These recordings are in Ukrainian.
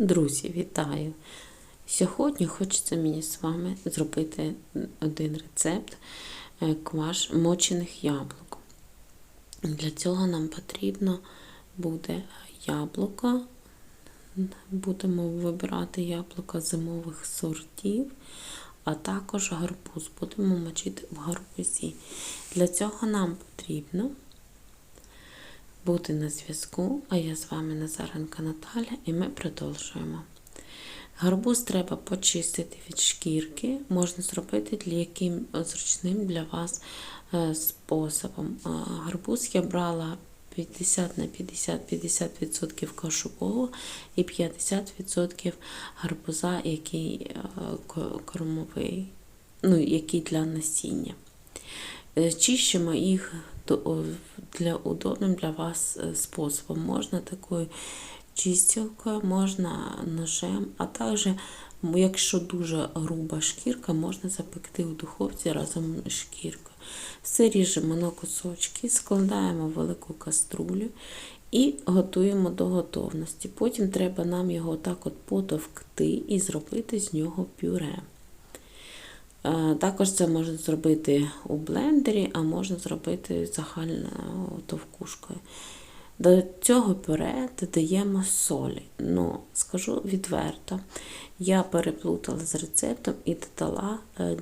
Друзі, вітаю! Сьогодні хочеться мені з вами зробити один рецепт е, кваш мочених яблук. Для цього нам потрібно буде яблуко. Будемо вибирати яблука зимових сортів, а також гарбуз. Будемо мочити в гарбузі. Для цього нам потрібно бути на зв'язку, а я з вами Назаренка Наталя, і ми продовжуємо. Гарбуз треба почистити від шкірки, можна зробити для яким зручним для вас е, способом. Е, Гарбуз я брала 50 на 50, 50% кашового і 50% гарбуза, який е, кормовий, ну, який для насіння. Чищимо їх для удобним для вас е, способом. Можна такою чистілкою, можна ножем, а також, якщо дуже груба шкірка, можна запекти у духовці разом з шкіркою. Все ріжемо на кусочки, складаємо в велику каструлю і готуємо до готовності. Потім треба нам його так от потовкти і зробити з нього пюре. Е, Також це можна зробити у блендері, а можна зробити загальною товкушкою. До цього пюре додаємо солі. Ну, скажу відверто, я переплутала з рецептом і додала 2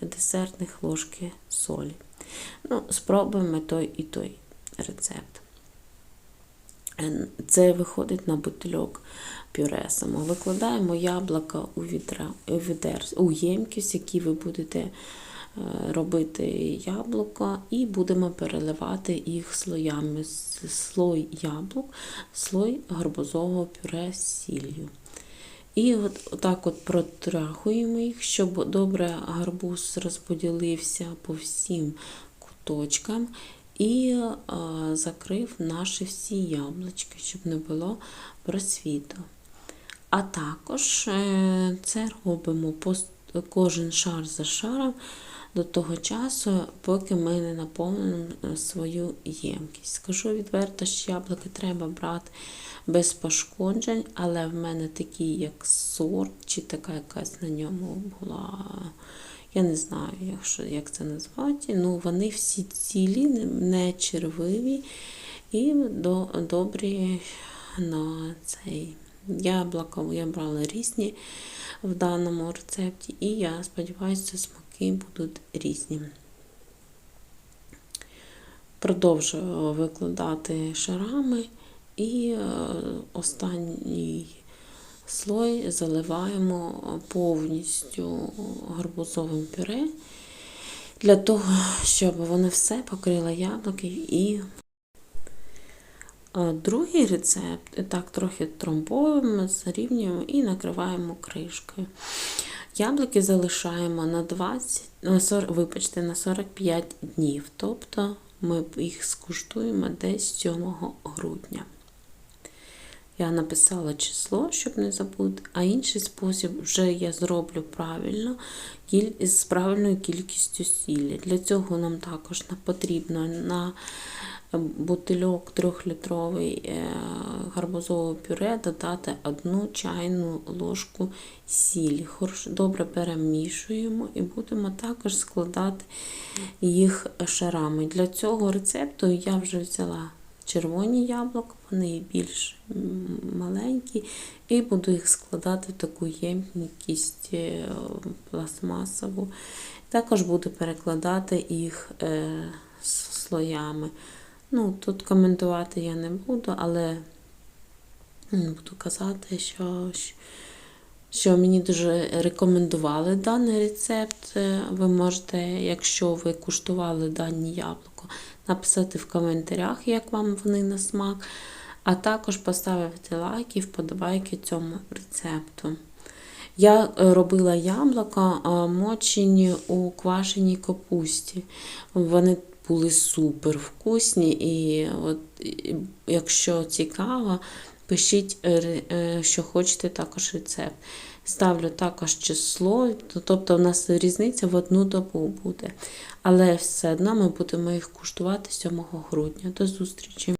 десертних ложки солі. Ну, спробуємо той і той рецепт. Це виходить на бутильок пюре само. Викладаємо яблука у відра, відер, у ємкість, які ви будете е, робити яблука, і будемо переливати їх слоями. Слой яблук, слой гарбузового пюре з сіллю. І от так от протрахуємо їх, щоб добре гарбуз розподілився по всім куточкам і закрив наші всі яблучки, щоб не було просвіту. А також е, це робимо кожен шар за шаром до того часу, поки ми не наповнимо е, свою ємкість. Скажу відверто, що яблуки треба брати без пошкоджень, але в мене такі, як сорт, чи така якась на ньому була. Я не знаю, якщо, як це назвати. Ну, вони всі цілі, не червиві і до, добрі на цей яблука. Я брала різні в даному рецепті, і я сподіваюся, смаки будуть різні. Продовжую викладати шарами і е, останній слой заливаємо повністю гарбузовим пюре для того, щоб воно все покрило яблуки і Другий рецепт так трохи тромбовуємо, зарівнюємо і накриваємо кришкою. Яблуки залишаємо на 20, на 40, вибачте, на 45 днів, тобто ми їх скуштуємо десь 7 грудня. Я написала число, щоб не забути, а інший спосіб вже я зроблю правильно з правильною кількістю сілі. Для цього нам також потрібно на бутильок 3-літровий е, гарбузового пюре додати одну чайну ложку сілі. Добре перемішуємо і будемо також складати їх шарами. Для цього рецепту я вже взяла червоні яблука, вони більш маленькі, і буду їх складати в таку ємкість е, пластмасову. Також буду перекладати їх е, слоями. Ну, тут коментувати я не буду, але буду казати, що, що мені дуже рекомендували даний рецепт. Ви можете, якщо ви куштували дані яблуко, написати в коментарях, як вам вони на смак, а також поставити лайки і вподобайки цьому рецепту. Я е, робила яблука мочені у квашеній капусті. Вони були супер вкусні, і от, якщо цікаво, пишіть, е, е, що хочете також рецепт. Ставлю також число, тобто у нас різниця в одну добу буде. Але все одно ми будемо їх куштувати 7 грудня. До зустрічі!